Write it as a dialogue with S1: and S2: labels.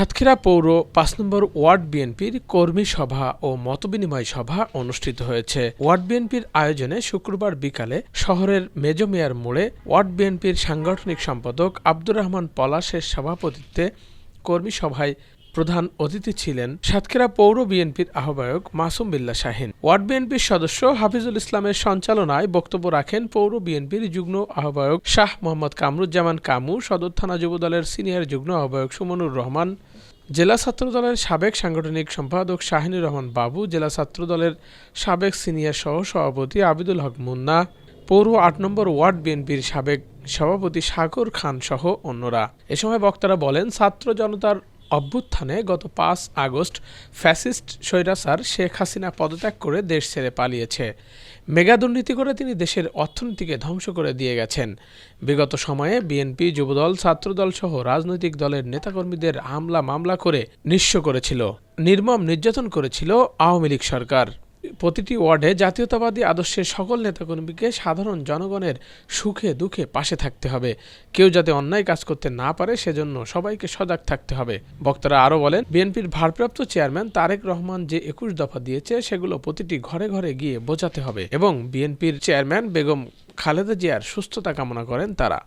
S1: সাতক্ষীরা পৌর পাঁচ নম্বর ওয়ার্ড বিএনপির কর্মী সভা ও মতবিনিময় সভা অনুষ্ঠিত হয়েছে। ওয়ার্ড বিএনপির আয়োজনে শুক্রবার বিকালে শহরের মেজো মেয়ার মোড়ে ওয়ার্ড বিএনপির সাংগঠনিক সম্পাদক আব্দুর রহমান পলাশের সভাপতিত্বে কর্মী সভায় প্রধান অতিথি ছিলেন সাতক্ষীরা পৌর বিএনপির আহ্বায়ক মাসুম বিল্লা শাহিন। ওয়ার্ড বিএনপির সদস্য হাফিজুল ইসলামের সঞ্চালনায় বক্তব্য রাখেন পৌর বিএনপির যুগ্ম আহ্বায়ক শাহ মোহাম্মদ কামরুজ্জামান কামু, সদর থানা যুবদলের সিনিয়র যুগ্ম আহ্বায়ক সুমনুর রহমান, জেলা ছাত্রদলের সাবেক সাংগঠনিক সম্পাদক শাহিনুর রহমান বাবু, জেলা ছাত্রদলের সাবেক সিনিয়র সহ সভাপতি আবিদুল হক মুন্না, পৌর আট নম্বর ওয়ার্ড বিএনপির সাবেক সভাপতি সাগর খান সহ অন্যরা। এ সময় বক্তারা বলেন, ছাত্র জনতার অভ্যুত্থানে গত পাঁচ আগস্ট ফ্যাসিস্ট স্বৈরাচার শেখ হাসিনা পদত্যাগ করে দেশ ছেড়ে পালিয়েছে। মেগা দুর্নীতি করে তিনি দেশের অর্থনীতিকে ধ্বংস করে দিয়ে গেছেন। বিগত সময়ে বিএনপি, যুবদল, ছাত্রদল সহ রাজনৈতিক দলের নেতাকর্মীদের হামলা মামলা করে নিঃস্ব করেছিল। নির্মম নির্যাতন করেছিল আওয়ামী লীগ সরকার। প্রতিটি ওয়ার্ডে জাতীয়তাবাদী আদর্শের সকল নেতাকর্মীকে সাধারণ জনগণের সুখে দুঃখে পাশে থাকতে হবে। কেউ যাতে অন্যায় কাজ করতে না পারে, সেজন্য সবাইকে সজাগ থাকতে হবে। বক্তারা আরও বলেন, বিএনপির ভারপ্রাপ্ত চেয়ারম্যান তারেক রহমান যে একুশ দফা দিয়েছে, সেগুলো প্রতিটি ঘরে ঘরে গিয়ে বোঝাতে হবে এবং বিএনপির চেয়ারম্যান বেগম খালেদা জিয়ার সুস্থতা কামনা করেন তারা।